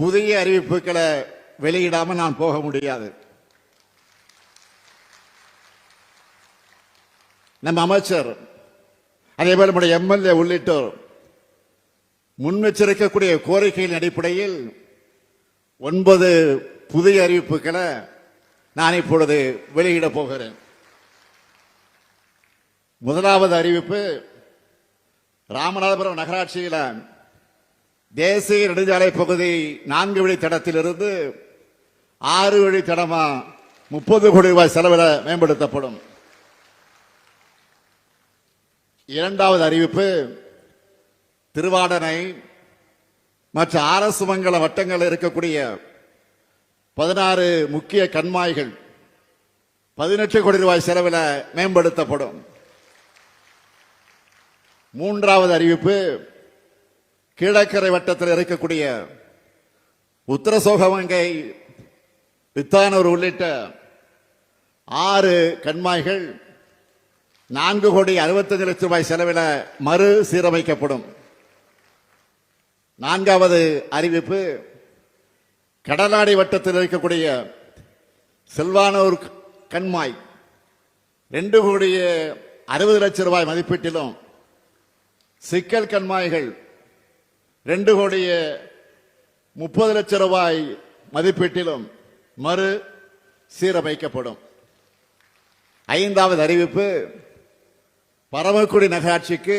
புதிய அறிவிப்புகளை வெளியிடாமல் நான் போக முடியாது. நம்ம அமைச்சர் அதே போல நம்முடைய எம்எல்ஏ உள்ளிட்டோர் முன்னெச்சரிக்கக்கூடிய கோரிக்கையின் அடிப்படையில் ஒன்பது புதிய அறிவிப்புகளை நான் இப்பொழுது வெளியிட போகிறேன். முதலாவது அறிவிப்பு ராமநாதபுரம் நகராட்சியில் தேசிய நெடுஞ்சாலை பகுதி நான்கு வழி தடத்திலிருந்து ஆறு வழி தடமா முப்பது கோடி ரூபாய் செலவில் மேம்படுத்தப்படும். இரண்டாவது அறிவிப்பு திருவாடனை மற்ற அரசு மங்கல வட்டங்களில் இருக்கக்கூடிய பதினாறு முக்கிய கண்மாய்கள் பதினெட்டு கோடி ரூபாய் செலவில் மேம்படுத்தப்படும். மூன்றாவது அறிவிப்பு கீழக்கரை வட்டத்தில் இருக்கக்கூடிய உத்தரசோகவங்கை வித்தானூர் உள்ளிட்ட ஆறு கண்மாய்கள் நான்கு கோடி அறுபத்தஞ்சு லட்சம் ரூபாய் செலவில் மறு சீரமைக்கப்படும். நான்காவது அறிவிப்பு கடலாடி வட்டத்தில் இருக்கக்கூடிய செல்வானூர் கண்மாய் ரெண்டு கோடி அறுபது லட்சம் ரூபாய் மதிப்பீட்டிலும் சிக்கல் கண்மாய்கள் ரெண்டு கோடிய முப்பது லட்சம் ரூபாய் மதிப்பீட்டிலும் மறு சீரமைக்கப்படும். ஐந்தாவது அறிவிப்பு பரமக்குடி நகராட்சிக்கு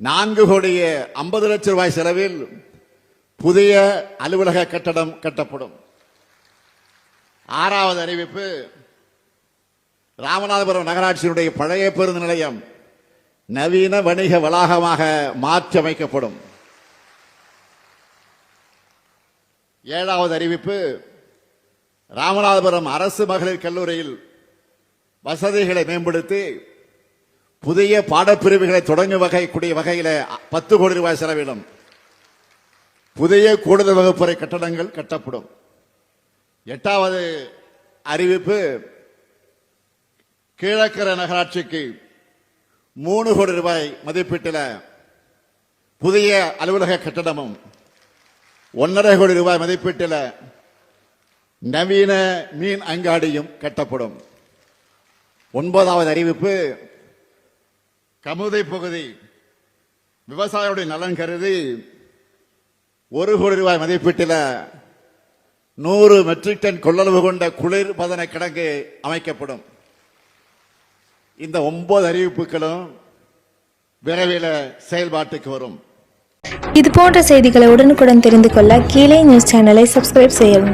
நான்கு கோடியே ஐம்பது லட்சம் ரூபாய் செலவில் புதிய அலுவலக கட்டடம் கட்டப்படும். ஆறாவது அறிவிப்பு ராமநாதபுரம் நகராட்சியினுடைய பழைய பேருந்து நிலையம் நவீன வணிக வளாகமாக மாற்றி அமைக்கப்படும் ஏழாவது அறிவிப்பு ராமநாதபுரம் அரசு மகளிர் கல்லூரியில் வசதிகளை மேம்படுத்தி புதிய பாடப்பிரிவுகளை தொடங்கும் வகை கூடிய வகையில் பத்து கோடி ரூபாய் செலவிடும். புதிய கூடுதல் வகுப்பறை கட்டடங்கள் கட்டப்படும். எட்டாவது அறிவிப்பு கீழக்கரை நகராட்சிக்கு மூணு கோடி ரூபாய் மதிப்பீட்டில் புதிய அலுவலக கட்டடமும் ஒன்றரை கோடி ரூபாய் மதிப்பீட்டில் நவீன மீன் அங்காடியும் கட்டப்படும். ஒன்பதாவது அறிவிப்பு கமுதை பகுதி. விவசாயிகளுடைய நலன் கருதி ஒரு கோடி ரூபாய் மதிப்பீட்டில் நூறு மெட்ரிக் டன் கொள்ளளவு கொண்ட குளிர்பதன கிடங்கு அமைக்கப்படும். இந்த ஒன்பது அறிவிப்புகளும் விரைவில் செயல்பாட்டுக்கு வரும். இது போன்ற செய்திகளை உடனுக்குடன் தெரிந்து கொள்ள கீழே நியூஸ் சேனலை சப்ஸ்கிரைப் செய்யவும்.